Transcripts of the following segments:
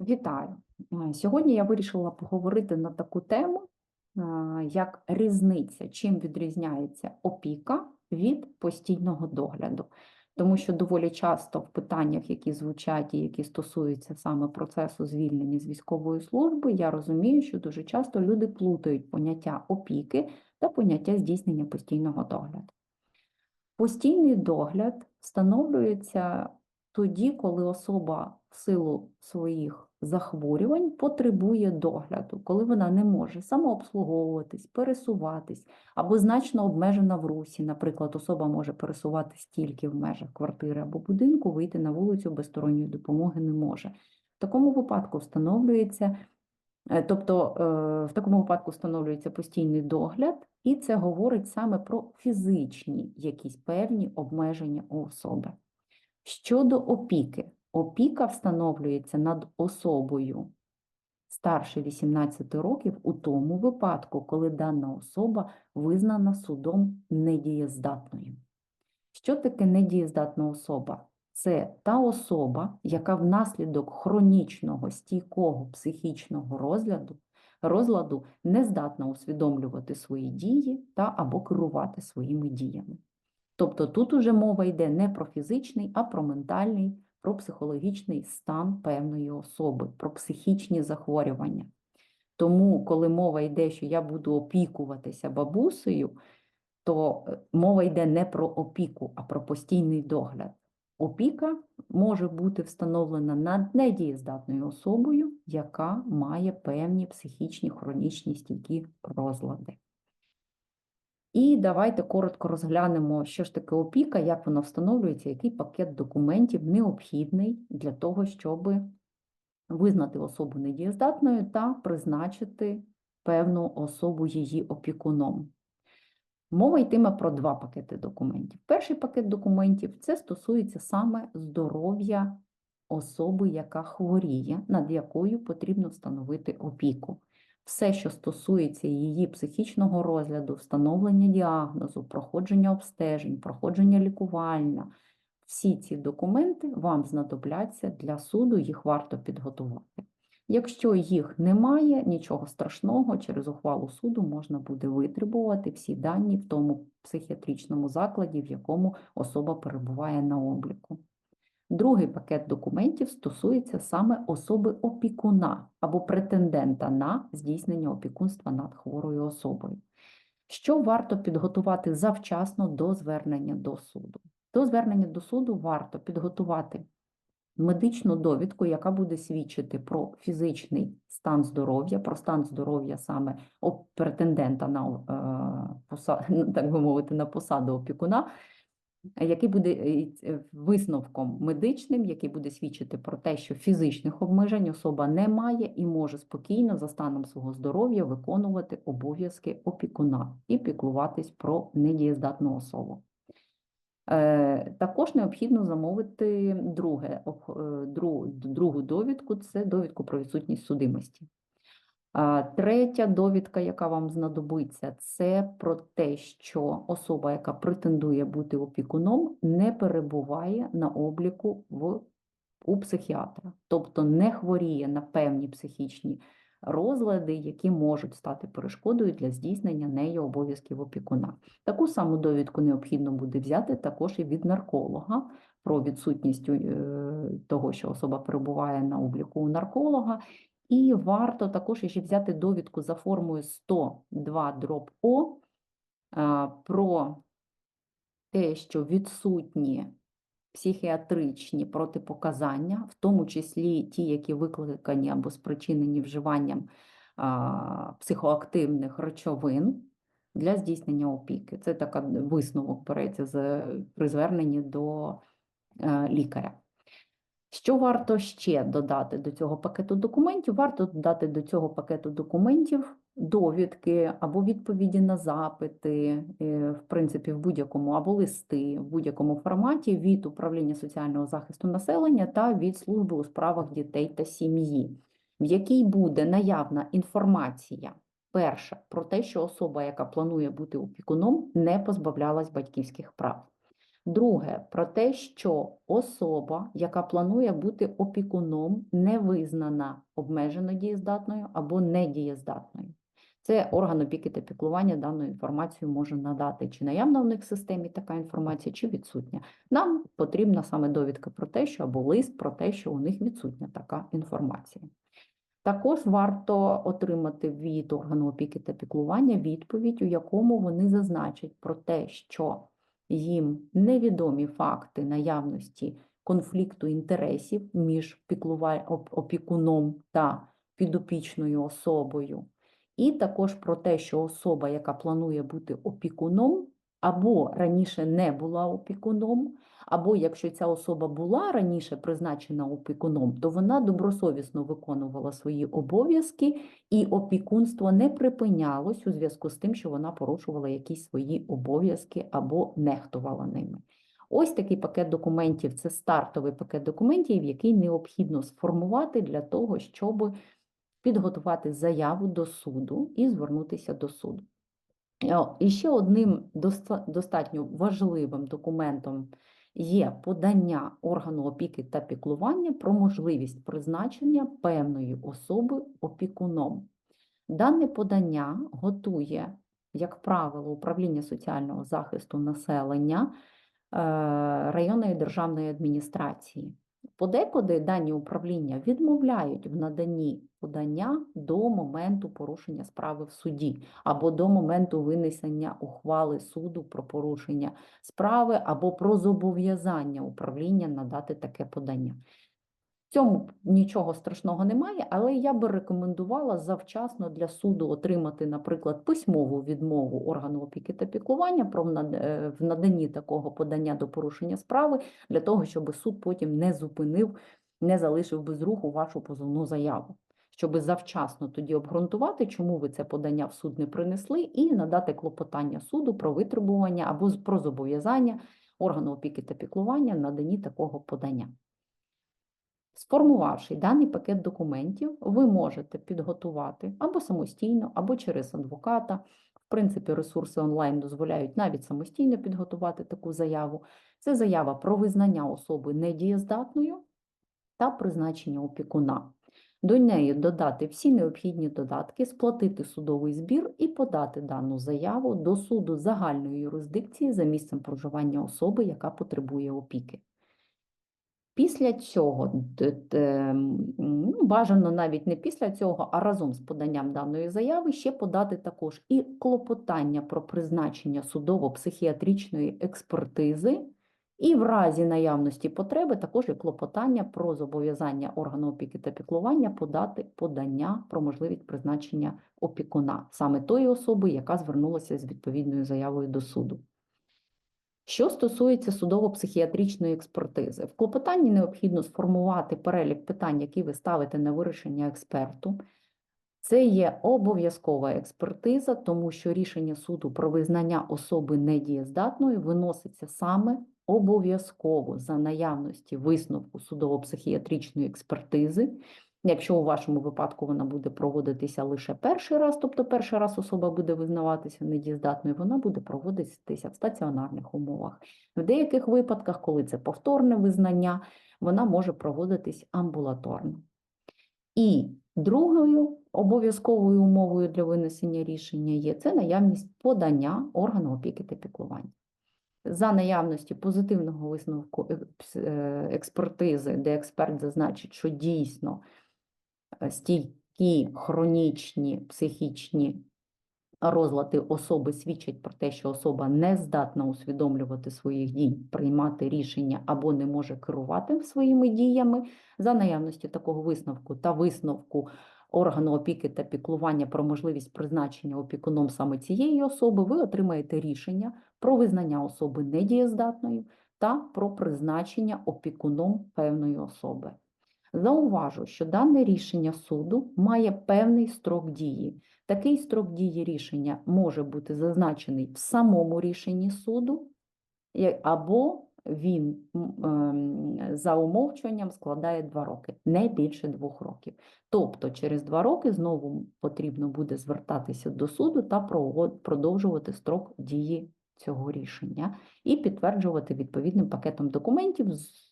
Вітаю! Е, Сьогодні я вирішила поговорити на таку тему, е, як різниця, чим відрізняється опіка від постійного догляду. Тому що доволі часто в питаннях, які звучать і які стосуються саме процесу звільнення з військової служби, я розумію, що дуже часто люди плутають поняття опіки та поняття здійснення постійного догляду. Постійний догляд встановлюється тоді, коли особа в силу своїх захворювань потребує догляду, коли вона не може самообслуговуватись, пересуватись або значно обмежена в русі. Наприклад, особа може пересуватись тільки в межах квартири або будинку, вийти на вулицю без сторонньої допомоги не може. В такому випадку встановлюється, е, тобто е, в такому випадку встановлюється постійний догляд, і це говорить саме про фізичні якісь певні обмеження у особи. Щодо опіки, опіка встановлюється над особою старше 18 років у тому випадку, коли дана особа визнана судом недієздатною. Що таке недієздатна особа? Це та особа, яка внаслідок хронічного стійкого психічного розладу, розладу не здатна усвідомлювати свої дії та або керувати своїми діями. Тобто тут уже мова йде не про фізичний, а про ментальний, про психологічний стан певної особи, про психічні захворювання. Тому, коли мова йде, що я буду опікуватися бабусею, то е, мова йде не про опіку, а про постійний догляд. Опіка може бути встановлена над недієздатною особою, яка має певні психічні хронічні стійкі розлади. І давайте коротко розглянемо, що ж таке опіка, як вона встановлюється, який пакет документів необхідний для того, щоб визнати особу недієздатною та призначити певну особу її опікуном. Мова йтиме про два пакети документів. Перший пакет документів це стосується саме здоров'я особи, яка хворіє, над якою потрібно встановити опіку все, що стосується її психічного розгляду, встановлення діагнозу, проходження обстежень, проходження лікування, всі ці документи вам знадобляться для суду, їх варто підготувати. Якщо їх немає, нічого страшного, через ухвалу суду можна буде витребувати всі дані в тому психіатричному закладі, в якому особа перебуває на обліку. Другий пакет документів стосується саме особи опікуна або претендента на здійснення опікунства над хворою особою. Що варто підготувати завчасно до звернення до суду? До звернення до суду варто підготувати медичну довідку, яка буде свідчити про фізичний стан здоров'я, про стан здоров'я саме претендента на, е, так би мовити, на посаду опікуна, який буде е, е, висновком медичним, який буде свідчити про те, що фізичних обмежень особа не має і може спокійно за станом свого здоров'я виконувати обов'язки опікуна і піклуватись про недієздатну особу. Е, Також необхідно замовити друге, е, другу довідку це довідку про відсутність судимості. Третя довідка, яка вам знадобиться, це про те, що особа, яка претендує бути опікуном, не перебуває на обліку в, у психіатра, тобто не хворіє на певні психічні розлади, які можуть стати перешкодою для здійснення нею обов'язків опікуна. Таку саму довідку необхідно буде взяти також і від нарколога про відсутність е, того, що особа перебуває на обліку у нарколога. І варто також ще взяти довідку за формою 102 дроб про те, що відсутні психіатричні протипоказання, в тому числі ті, які викликані або спричинені вживанням психоактивних речовин для здійснення опіки. Це така висновок береться при зверненні до е, лікаря. Що варто ще додати до цього пакету документів? Варто додати до цього пакету документів довідки або відповіді на запити, е, в принципі, в будь-якому або листи в будь-якому форматі від управління соціального захисту населення та від служби у справах дітей та сім'ї, в якій буде наявна інформація. Перша про те, що особа, яка планує бути опікуном, не позбавлялась батьківських прав. Друге, про те, що особа, яка планує бути опікуном, не визнана обмежено дієздатною або недієздатною. Це орган опіки та піклування дану інформацію може надати, чи наявна в них в системі така інформація, чи відсутня. Нам потрібна саме довідка про те, що або лист про те, що у них відсутня така інформація. Також варто отримати від органу опіки та піклування відповідь, у якому вони зазначать про те, що їм невідомі факти наявності конфлікту інтересів між опікуном та підопічною особою, і також про те, що особа, яка планує бути опікуном, або раніше не була опікуном, або якщо ця особа була раніше призначена опікуном, то вона добросовісно виконувала свої обов'язки, і опікунство не припинялось у зв'язку з тим, що вона порушувала якісь свої обов'язки або нехтувала ними. Ось такий пакет документів це стартовий пакет документів, який необхідно сформувати для того, щоб підготувати заяву до суду і звернутися до суду. І ще одним достатньо важливим документом є подання органу опіки та піклування про можливість призначення певної особи опікуном. Дане подання готує, як правило, управління соціального захисту населення е, районної державної адміністрації. Подекуди дані управління відмовляють в наданні подання до моменту порушення справи в суді або до моменту винесення ухвали суду про порушення справи або про зобов'язання управління надати таке подання. Цьому нічого страшного немає, але я би рекомендувала завчасно для суду отримати, наприклад, письмову відмову органу опіки та піклування про е, в наданні такого подання до порушення справи, для того, щоб суд потім не зупинив, не залишив без руху вашу позовну заяву. Щоб завчасно тоді обґрунтувати, чому ви це подання в суд не принесли, і надати клопотання суду про витребування або про зобов'язання органу опіки та піклування в наданні такого подання. Сформувавши даний пакет документів, ви можете підготувати або самостійно, або через адвоката. В принципі, ресурси онлайн дозволяють навіть самостійно підготувати таку заяву. Це заява про визнання особи недієздатною та призначення опікуна. До неї додати всі необхідні додатки, сплатити судовий збір і подати дану заяву до суду загальної юрисдикції за місцем проживання особи, яка потребує опіки. Після цього ну, бажано навіть не після цього, а разом з поданням даної заяви ще подати також і клопотання про призначення судово-психіатричної експертизи, і в разі наявності потреби також і клопотання про зобов'язання органу опіки та піклування подати подання про можливість призначення опікуна, саме тої особи, яка звернулася з відповідною заявою до суду. Що стосується судово-психіатричної експертизи, в клопотанні необхідно сформувати перелік питань, які ви ставите на вирішення експерту. Це є обов'язкова експертиза, тому що рішення суду про визнання особи недієздатною виноситься саме обов'язково за наявності висновку судово-психіатричної експертизи. Якщо у вашому випадку вона буде проводитися лише перший раз, тобто перший раз особа буде визнаватися недієздатною, вона буде проводитися в стаціонарних умовах. В деяких випадках, коли це повторне визнання, вона може проводитись амбулаторно. І другою обов'язковою умовою для винесення рішення є це наявність подання органу опіки та піклування. За наявності позитивного висновку е, е, експертизи, де експерт зазначить, що дійсно стійкі хронічні психічні розлади особи свідчать про те, що особа не здатна усвідомлювати своїх дій, приймати рішення або не може керувати своїми діями. За наявності такого висновку та висновку органу опіки та піклування про можливість призначення опікуном саме цієї особи, ви отримаєте рішення про визнання особи недієздатною та про призначення опікуном певної особи. Зауважу, що дане рішення суду має певний строк дії. Такий строк дії рішення може бути зазначений в самому рішенні суду, або він ем, за умовчуванням складає два роки, не більше двох років. Тобто через два роки знову потрібно буде звертатися до суду та продовжувати строк дії цього рішення і підтверджувати відповідним пакетом документів.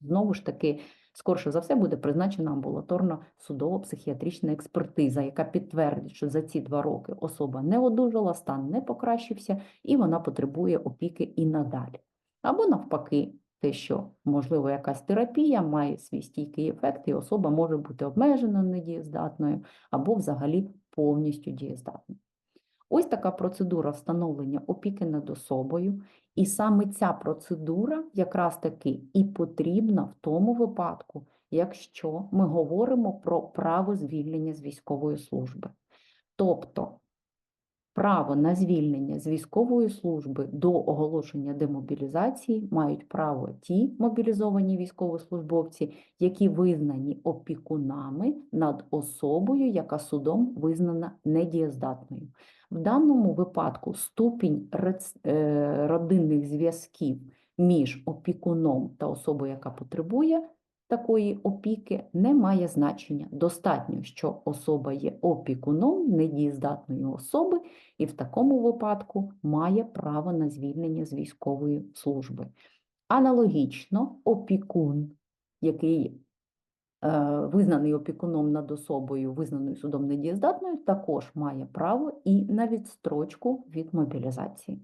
Знову ж таки, скорше за все буде призначена амбулаторна судово-психіатрична експертиза, яка підтвердить, що за ці два роки особа не одужала, стан не покращився, і вона потребує опіки і надалі. Або навпаки, те, що можливо якась терапія має свій стійкий ефект, і особа може бути обмежено недієздатною або взагалі повністю дієздатною. Ось така процедура встановлення опіки над особою, і саме ця процедура якраз таки і потрібна в тому випадку, якщо ми говоримо про право звільнення з військової служби. Тобто право на звільнення з військової служби до оголошення демобілізації мають право ті мобілізовані військовослужбовці, які визнані опікунами над особою, яка судом визнана недієздатною. В даному випадку ступінь е, родинних зв'язків між опікуном та особою, яка потребує такої опіки, не має значення. Достатньо, що особа є опікуном недієздатної особи, і в такому випадку має право на звільнення з військової служби. Аналогічно, опікун, який визнаний опікуном над особою, визнаною судом недієздатною, також має право і на відстрочку від мобілізації.